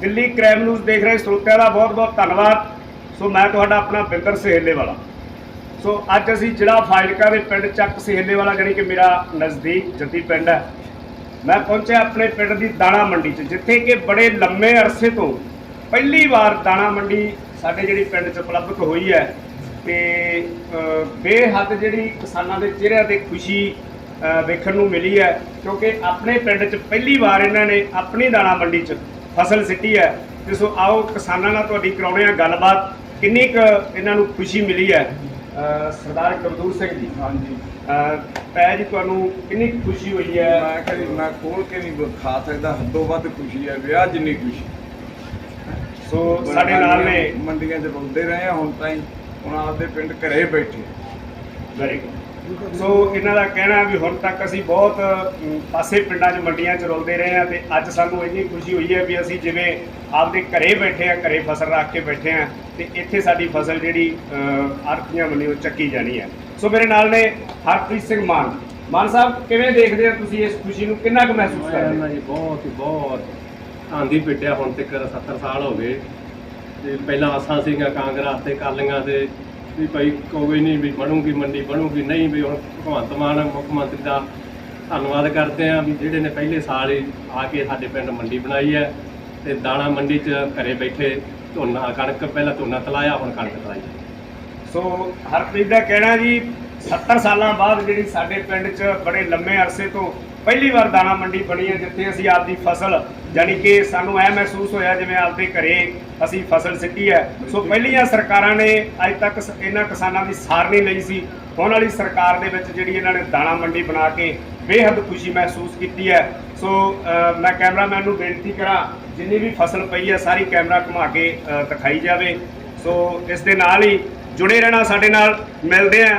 Delhi crime news ਦੇਖ ਰਹੇ ਸਰੋਤਿਆਂ ਦਾ ਬਹੁਤ-ਬਹੁਤ ਧੰਨਵਾਦ। ਸੋ ਮੈਂ ਤੁਹਾਡਾ ਆਪਣਾ ਬਿੰਦਰ ਸਹੇਲੇ ਵਾਲਾ ਸੋ ਅੱਜ ਅਸੀਂ ਜਿਹੜਾ ਫਾਜ਼ਿਲਕਾ ਦੇ ਪਿੰਡ ਚੱਕ ਸਹੇਲੇ ਵਾਲਾ ਜਾਣੀ ਕਿ ਮੇਰਾ ਨਜ਼ਦੀਕ ਜੱਦੀ ਪਿੰਡ ਹੈ। ਮੈਂ ਪਹੁੰਚਿਆ ਆਪਣੇ ਪਿੰਡ ਦੀ ਦਾਣਾ ਮੰਡੀ 'ਚ, ਜਿੱਥੇ ਕਿ ਬੜੇ ਲੰਮੇ ਅਰਸੇ ਤੋਂ ਪਹਿਲੀ ਵਾਰ ਦਾਣਾ ਮੰਡੀ ਸਾਡੇ ਜਿਹੜੀ ਪਿੰਡ 'ਚ ਉਪਲਬਧ ਹੋਈ ਹੈ। ਤੇ ਬੇਹੱਦ ਜਿਹੜੀ ਕਿਸਾਨਾਂ ਦੇ ਚਿਹਰਿਆਂ ਤੇ ਖੁਸ਼ੀ ਵੇਖਣ ਨੂੰ ਮਿਲੀ ਹੈ ਕਿਉਂਕਿ ਆਪਣੇ ਪਿੰਡ 'ਚ ਪਹਿਲੀ ਵਾਰ ਇਹਨਾਂ ਨੇ ਆਪਣੀ ਦਾਣਾ ਮੰਡੀ 'ਚ ਫਸਲ ਸਿੱਟੀ ਹੈ। ਤੇ ਸੋ ਆਓ ਕਿਸਾਨਾਂ ਨਾਲ ਤੁਹਾਡੀ ਕਰਾਉਣੇ ਆ ਗੱਲਬਾਤ। ਕਿੰਨੀ ਕੁ ਇਹਨਾਂ ਨੂੰ ਖੁਸ਼ੀ ਮਿਲੀ ਹੈ? ਸਰਦਾਰ ਕਮਦੂਰ ਸਿੰਘ ਜੀ। ਹਾਂਜੀ। ਪੈ ਜੀ ਤੁਹਾਨੂੰ ਕਿੰਨੀ ਖੁਸ਼ੀ ਹੋਈ ਹੈ? ਮੈਂ ਕਦੀ ਮੈਂ ਖੋਲ ਕੇ ਨਹੀਂ ਖਾ ਸਕਦਾ ਹੱਦੋਂ ਵੱਧ ਖੁਸ਼ੀ ਹੈ ਵਿਆਹ ਜਿੰਨੀ ਖੁਸ਼ੀ। ਸੋ ਸਾਡੇ ਨਾਲ ਨੇ ਮੰਡੀਆਂ 'ਚ ਰੁਲਦੇ ਰਹੇ ਆ ਹੁਣ ਤਾਈਂ ਹੁਣ ਆਪਦੇ ਪਿੰਡ ਘਰੇ ਬੈਠੇ। ਵੈਰੀ ਗੁੱਡ ਸੋ ਇਹਨਾਂ ਦਾ ਕਹਿਣਾ ਵੀ ਹੁਣ ਤੱਕ ਅਸੀਂ ਬਹੁਤ ਪਾਸੇ ਪਿੰਡਾਂ 'ਚ ਮੰਡੀਆਂ 'ਚ ਰੁਲਦੇ ਰਹੇ ਹਾਂ ਤੇ ਅੱਜ ਸਾਨੂੰ ਇੰਨੀ ਖੁਸ਼ੀ ਹੋਈ ਹੈ ਵੀ ਅਸੀਂ ਜਿਵੇਂ ਆਪਦੇ ਘਰੇ ਬੈਠੇ ਆ ਘਰੇ ਫਸਲ ਰੱਖ ਕੇ ਬੈਠੇ ਆ ਤੇ ਇੱਥੇ ਸਾਡੀ ਫਸਲ ਜਿਹੜੀ ਅਰਥੀਆਂ ਮੰਨੀਓ ਚੱਕੀ ਜਾਣੀ ਹੈ। ਸੋ ਮੇਰੇ ਨਾਲ ਨੇ ਹਰਪ੍ਰੀਤ ਸਿੰਘ ਮਾਨ। ਮਾਨ ਸਾਹਿਬ, ਕਿਵੇਂ ਦੇਖਦੇ ਆ ਤੁਸੀਂ ਇਸ ਖੁਸ਼ੀ ਨੂੰ? ਕਿੰਨਾ ਕੁ ਮਹਿਸੂਸ ਮੈਂ ਕਰਦੇ ਕਹਿੰਦਾ ਹੋ ਜੀ ਬਹੁਤ ਬਹੁਤ ਆਂਦੀ ਪਿੱਟਿਆ ਹੁਣ ਤੱਕ 70 ਸਾਲ ਹੋ ਗਏ। ਤੇ ਪਹਿਲਾਂ ਆਸਾਂ ਸੀਗਾ ਕਾਂਗਰਸ ਤੇ ਕਾਲੀਆਂ ਦੇ ਵੀ ਭਾਈ ਕੋਈ ਨਹੀਂ ਵੀ ਬਣੂਗੀ, ਮੰਡੀ ਬਣੂਗੀ, ਨਹੀਂ ਵੀ ਹੁਣ ਭਗਵੰਤ ਮਾਨ ਮੁੱਖ ਮੰਤਰੀ ਦਾ ਧੰਨਵਾਦ ਕਰਦੇ ਆ ਵੀ ਜਿਹੜੇ ਨੇ ਪਹਿਲੇ ਸਾਲ ਹੀ ਆ ਕੇ ਸਾਡੇ ਪਿੰਡ ਮੰਡੀ ਬਣਾਈ ਹੈ ਤੇ ਦਾਣਾ ਮੰਡੀ 'ਚ ਘਰੇ ਬੈਠੇ ਧੋਨਾ ਕਣਕ ਪਹਿਲਾਂ ਧੋਨਾ ਤਲਾਇਆ, ਹੁਣ ਕਣਕ ਤਲਾਈ। ਸੋ ਹਰਪ੍ਰੀਤ ਦਾ ਕਹਿਣਾ ਜੀ 70 ਸਾਲਾਂ ਬਾਅਦ ਜਿਹੜੀ ਸਾਡੇ ਪਿੰਡ 'ਚ ਬੜੇ ਲੰਮੇ ਅਰਸੇ ਤੋਂ ਪਹਿਲੀ ਵਾਰ ਦਾਣਾ ਮੰਡੀ ਬਣੀ ਹੈ ਜਿੱਥੇ ਅਸੀਂ ਆਪਦੀ ਫਸਲ ਜਾਣੀ ਕਿ ਸਾਨੂੰ ਐ ਮਹਿਸੂਸ ਹੋਇਆ ਜਿਵੇਂ ਆਪਦੇ ਘਰੇ ਅਸੀਂ ਫਸਲ ਸਿੱਟੀ ਹੈ। ਸੋ ਪਹਿਲੀਆਂ ਸਰਕਾਰਾਂ ਨੇ ਅੱਜ ਤੱਕ ਇਹਨਾਂ ਕਿਸਾਨਾਂ ਦੀ ਸਾਰ ਨਹੀਂ ਲਈ ਸੀ। ਹੁਣ ਵਾਲੀ ਸਰਕਾਰ ਦੇ ਵਿੱਚ ਜਿਹੜੀ ਇਹਨਾਂ ਨੇ ਦਾਣਾ ਮੰਡੀ ਬਣਾ ਕੇ ਬੇਹੱਦ ਖੁਸ਼ੀ ਮਹਿਸੂਸ ਕੀਤੀ ਹੈ। ਸੋ ਮੈਂ ਕੈਮਰਾਮੈਨ ਨੂੰ ਬੇਨਤੀ ਕਰਾਂ ਜਿੰਨੀ ਵੀ ਫਸਲ ਪਈ ਹੈ ਸਾਰੀ ਕੈਮਰਾ ਘੁਮਾ ਕੇ ਦਿਖਾਈ ਜਾਵੇ। ਸੋ ਇਸ ਦੇ ਨਾਲ ਹੀ ਜੁੜੇ ਰਹਿਣਾ ਸਾਡੇ ਨਾਲ। ਮਿਲਦੇ ਆ